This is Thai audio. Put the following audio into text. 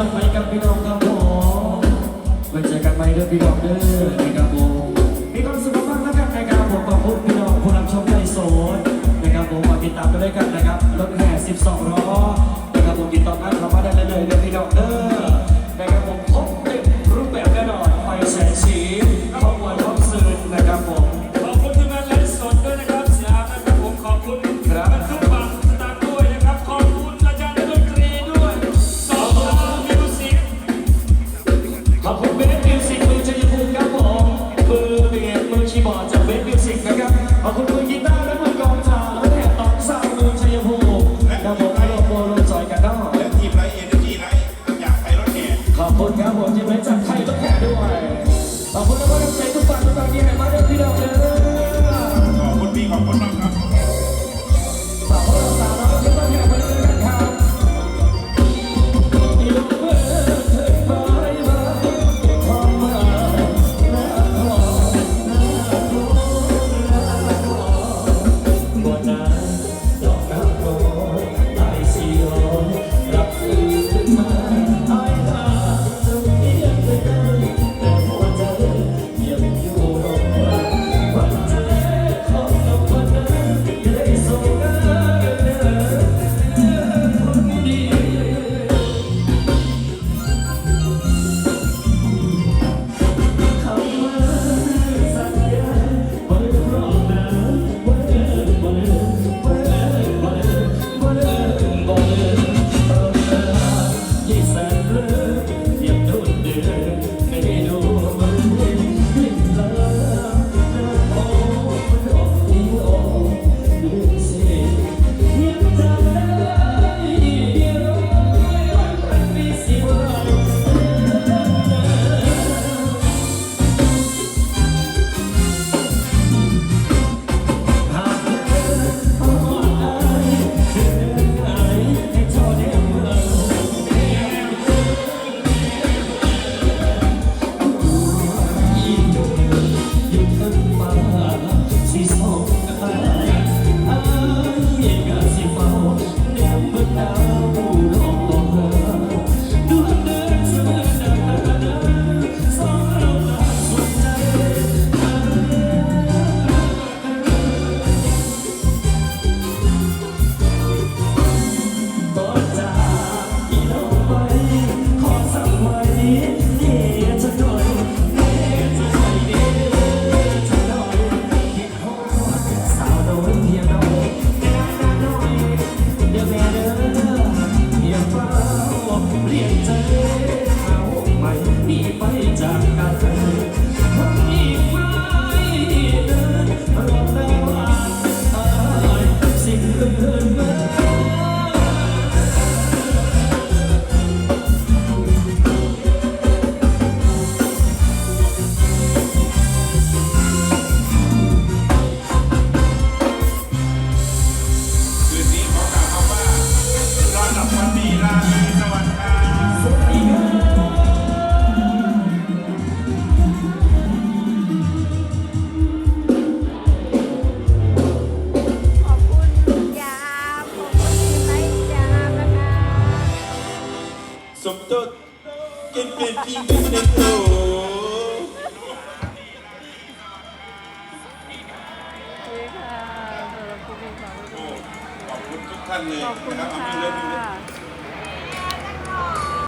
้องไหมกับพี่น้องครับผมไว้เจอกันไหมเด้อพี่น้องเด้อนะครับผมีความสุขมาบ้วกันะครับผมขอบคุณพี่น้องผู้รับชมในโซนนะครับผมาติดตามกันด้วยกันนะครับรถแห่ 12ล้อนะครับผมติดต่อกันเรามาได้เลยเด้อพี่น้องเด้อ ขอ keep giving it though.